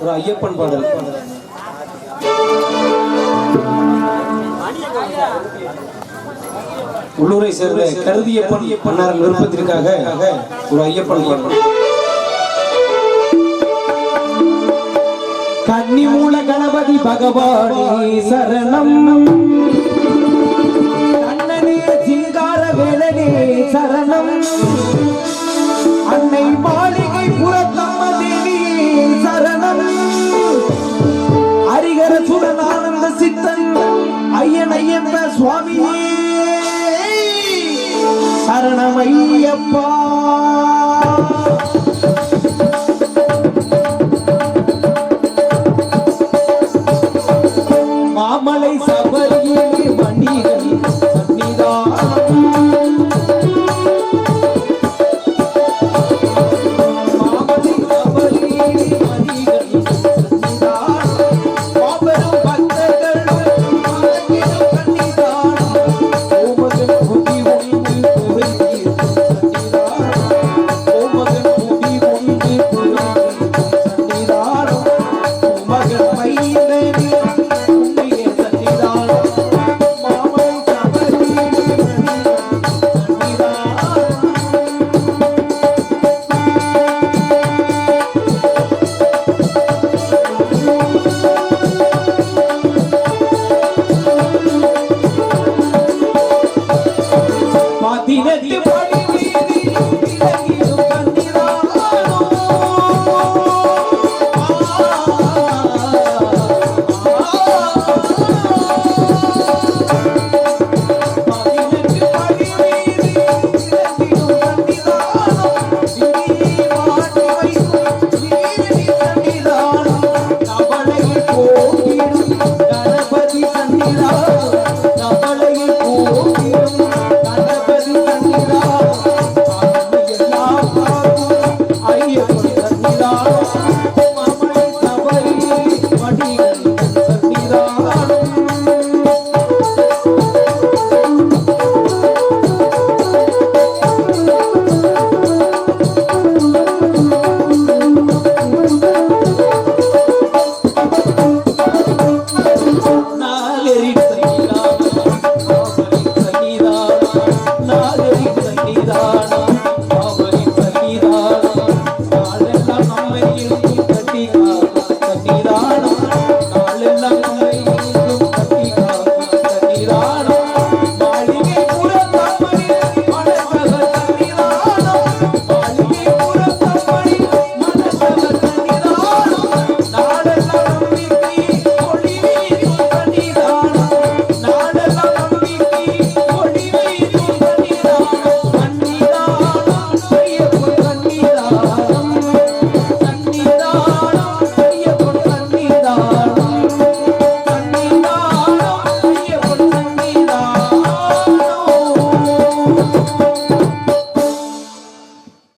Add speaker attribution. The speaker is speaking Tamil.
Speaker 1: ஒரு ஐயப்பன் பாடல். உள்ளூரை சேர்ந்த கருதியப்பன் பண்ணார் விருப்பத்திற்காக ஒரு ஐயப்பன் பாடல்.
Speaker 2: கன்னி மூல கணபதி பகவானி சரணம். கண்ணனே சிங்கார வேலனே சரணம். சுவாமியே சரணமையப்பா. तेरी Thank you.